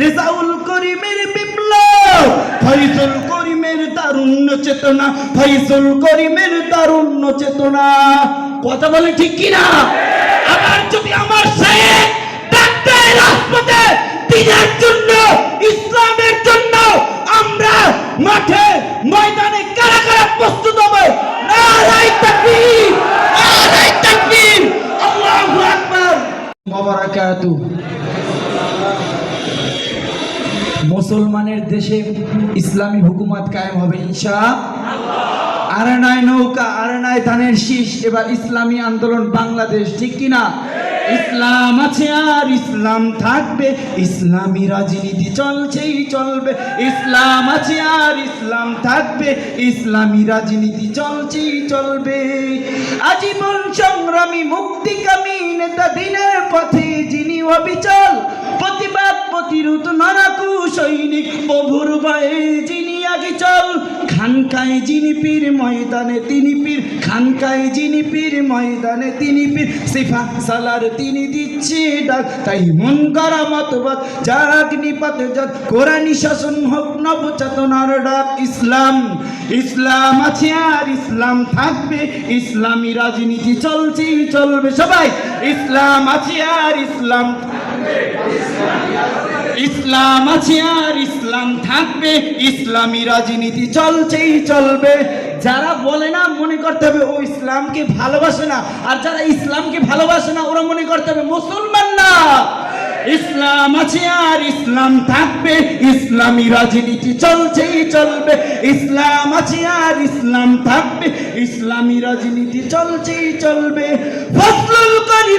রেজাউল করিমের বিপ্লব, ফয়জুল করিমের দারুণ্য চেতনা, ফয়জুল করিমের দারুণ্য চেতনা। কথা বলে ঠিক কিনা? আবার যদি আমার সাহেব ডাক্তার রাজপথে দিনের জন্য, ইসলামের জন্য আমরা মাঠে ময়দানে কারা কারা প্রস্তুত হবে? নারাই তাকবীর নারাই তাকবীর। আল্লাহু আকবার। মুবারাকাতু মুসলমানের দেশে ইসলামী হুকুমত কায়েম হবে ইনশা আর নয় নৌকা, আর নয় ধানের শীষ, এবার ইসলামী আন্দোলন বাংলাদেশ, ঠিক কিনা ইসলাম আছে আর ইসলাম থাকবে, ইসলামী রাজনীতি চলছেই চলবে। ইসলাম আছে আর ইসলাম থাকবে, ইসলামী রাজনীতি চলছেই চলবে। আজীবন সংগ্রামী, মুক্তিকামী নেতা দিনের পথে যিনি অবিচল, প্রতিবাদ প্রতিরোধ নরাকু সৈনিক প্রভুর ভয়ে যিনি আগে চল, খানকায় যিনি পীর ময়দানে তিনি পীর, খানকায় যিনি পীর ময়দানে তিনি পীর, সিফা সালার তিনি দিচ্ছে ডাক, তাই মন করা মতবাদ যাক নিপাতে যাক কোরআনী শাসন হোক নবচেতনার ডাক, ইসলাম ইসলাম আছে আর ইসলাম থাকবে, ইসলামী রাজনীতি চলছেই চলবে সবাই, ইসলাম আছে আর ইসলাম ইসলাম আছে আর ইসলাম থাকবে, ইসলামী রাজনীতি চলছেই চলবে। যারা বলে না, মনে করতে হবে ও ইসলামকে ভালোবাসে না। আর যারা ইসলামকে ভালোবাসে না, ওরা মনে করতে হবে মুসলমান না। ইসলাম আছে আর ইসলাম থাকবে, ইসলামী রাজনীতি চলছেই চলবে। ইসলাম আছে আর ইসলাম থাকবে, ইসলামী রাজনীতি চলছেই চলবে। ফজলুল করিমের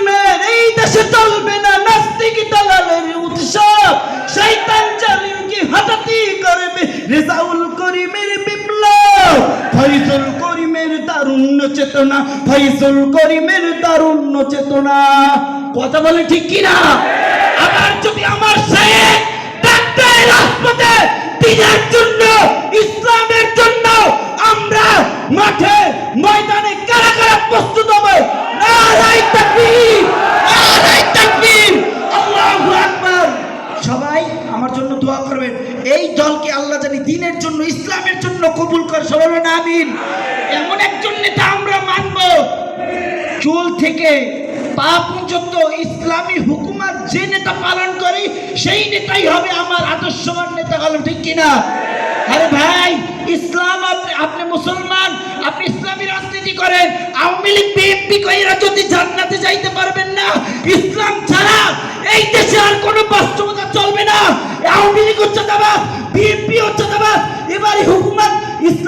রেজাউল করিমের বিপ্লব, ফয়জুল করিমের তারুণ্য চেতনা, ফয়জুল করিমের তারুণ্য চেতনা। কথা বলে ঠিক কিনা? আবার যদি আমার শেখ ডাক্তার রাজপথে দিনের জন্য, ইসলামের জন্য আমরা মাঠে ময়দানে কারা কারা প্রস্তুত হবে নারাই তাকবীর নারাই তাকবীর আল্লাহু আকবার সবাই আমার জন্য দোয়া করবেন এই দলকে আল্লাহ জানি দিনের জন্য ইসলামের জন্য কবুল করে, সবাই আমিন। এমন একজন নেতা আমরা মানব। চুল থেকে পা পর্যন্ত ইসলামী হুকুমাত যে নেতা পালন করে, সেই নেতাই হবে আমার আদর্শবান নেতা হলাম ঠিক কিনা? আরে ভাই, ইসলাম আপনি আপনি মুসলমান, আপনি ইসলামী রাজনীতি করেন, আওয়ামী লীগ, বিএনপি কইরা যদি জান্নাতে যাইতে পারবেন না, ইসলাম ছাড়া এই দেশে আর কোনো বাস্তবতা চলবে না। আওয়ামী লীগ হচ্ছে দাবা বিএনপি হচ্ছে দাবা এবারে